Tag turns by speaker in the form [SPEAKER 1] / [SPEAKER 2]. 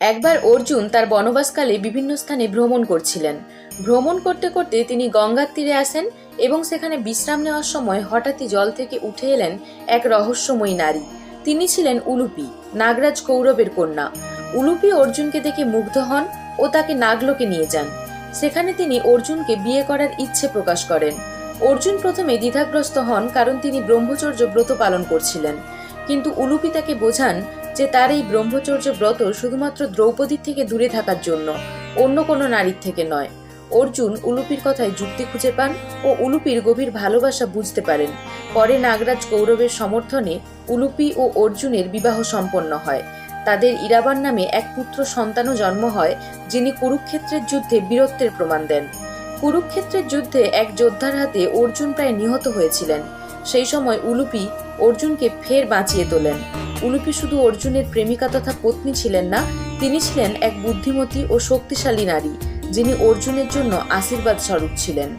[SPEAKER 1] একবার অর্জুন তার বনবাসকালে বিভিন্ন স্থানে ভ্রমণ করছিলেন। ভ্রমণ করতে করতে তিনি গঙ্গার তীরে আসেন এবং সেখানে বিশ্রাম নেওয়ার সময় হঠাৎই জল থেকে উঠে এলেন এক রহস্যময়ী নারী। তিনি ছিলেন উলুপি, নাগরাজ কৌরবের কন্যা। উলুপি অর্জুনকে দেখে মুগ্ধ হন ও তাকে নাগলোকে নিয়ে যান। সেখানে তিনি অর্জুনকে বিয়ে করার ইচ্ছে প্রকাশ করেন। অর্জুন প্রথমে দ্বিধাগ্রস্ত হন কারণ তিনি ব্রহ্মচর্য ব্রত পালন করছিলেন। কিন্তু উলুপি তাকে বোঝান যে তার এই ব্রহ্মচর্য ব্রত শুধুমাত্র দ্রৌপদীর থেকে দূরে থাকার জন্য, অন্য কোনো নারীর থেকে নয়। অর্জুন উলুপির কথায় যুক্তি খুঁজে পান ও উলুপির গভীর ভালোবাসা বুঝতে পারেন। পরে নাগরাজ কৌরবের সমর্থনে উলুপি ও অর্জুনের বিবাহ সম্পন্ন হয়। তাদের ইরাবান নামে এক পুত্র সন্তানও জন্ম হয়, যিনি কুরুক্ষেত্রের যুদ্ধে বীরত্বের প্রমাণ দেন। কুরুক্ষেত্রের যুদ্ধে এক যোদ্ধার হাতে অর্জুন প্রায় নিহত হয়েছিলেন। সেই সময় উলুপি অর্জুনকে ফের বাঁচিয়ে তোলেন। উলুপি শুধু অর্জুনের প্রেমিকা তথা পত্নী ছিলেন না, তিনি ছিলেন এক বুদ্ধিমতী ও শক্তিশালী নারী, যিনি অর্জুনের জন্য আশীর্বাদ স্বরূপ ছিলেন।